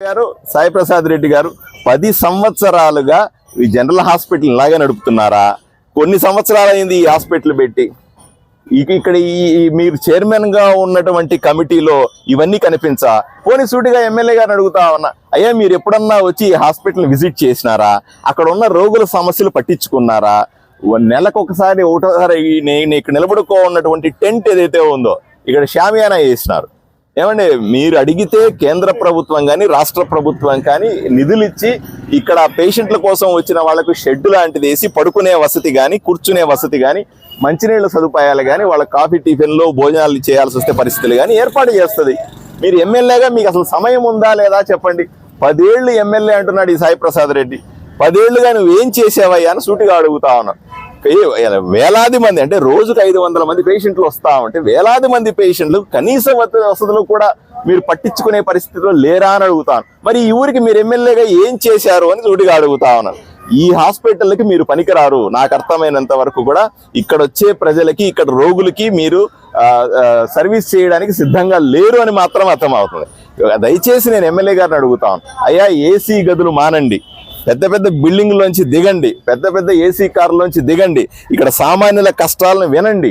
గారు సాయిప్రసాద్ రెడ్డి గారు పది సంవత్సరాలుగా ఈ జనరల్ హాస్పిటల్ ఇలాగే నడుపుతున్నారా? కొన్ని సంవత్సరాలు అయింది ఈ హాస్పిటల్ పెట్టి. ఇక్కడ ఈ మీరు చైర్మన్గా ఉన్నటువంటి కమిటీలో ఇవన్నీ కనిపించా? పోనీ సూటిగా ఎమ్మెల్యే గారిని అడుగుతా ఉన్నా అయ్యా మీరు ఎప్పుడన్నా వచ్చి ఈ హాస్పిటల్ విజిట్ చేసినారా? అక్కడ ఉన్న రోగుల సమస్యలు పట్టించుకున్నారా? నెలకు ఒకసారి ఒకటోసారి నేను ఇక్కడ నిలబడుకో ఉన్నటువంటి టెంట్ ఏదైతే ఉందో ఇక్కడ షామియానా చేసినారు ఏమండి మీరు అడిగితే కేంద్ర ప్రభుత్వం కానీ రాష్ట్ర ప్రభుత్వం కానీ నిధులు ఇచ్చి ఇక్కడ పేషెంట్ల కోసం వచ్చిన వాళ్ళకు షెడ్ లాంటిది వేసి పడుకునే వసతి కానీ కూర్చునే వసతి కానీ మంచినీళ్ళ సదుపాయాలు కానీ వాళ్ళ కాఫీ టిఫిన్లో భోజనాలు చేయాల్సి వస్తే పరిస్థితులు కానీ ఏర్పాటు చేస్తుంది. మీరు ఎమ్మెల్యేగా మీకు అసలు సమయం ఉందా లేదా చెప్పండి. పదేళ్ళు ఎమ్మెల్యే అంటున్నాడు ఈ సాయి ప్రసాద్ రెడ్డి. పదేళ్ళుగా నువ్వు ఏం చేసావయ్యా అని సూటిగా అడుగుతా ఉన్నాను వేలాది మంది అంటే రోజుకు ఐదు వందల మంది పేషెంట్లు వస్తా ఉంటే వేలాది మంది పేషెంట్లు కనీస వసతులు కూడా మీరు పట్టించుకునే పరిస్థితిలో లేరా అని అడుగుతాను. మరి ఈ ఊరికి మీరు ఎమ్మెల్యేగా ఏం చేశారు అని సూటిగా అడుగుతా ఉన్నాను. ఈ హాస్పిటల్కి మీరు పనికిరారు. నాకు అర్థమైనంత వరకు కూడా ఇక్కడ వచ్చే ప్రజలకి ఇక్కడ రోగులకి మీరు సర్వీస్ చేయడానికి సిద్ధంగా లేరు అని మాత్రం అర్థమవుతుంది. దయచేసి నేను ఎమ్మెల్యే గారిని అడుగుతాను అయ్యా ఏసీ గదులు మానండి. పెద్ద పెద్ద బిల్డింగ్లోంచి దిగండి పెద్ద పెద్ద ఏసీ కార్లోంచి దిగండి. ఇక్కడ సామాన్యుల కష్టాలను వినండి.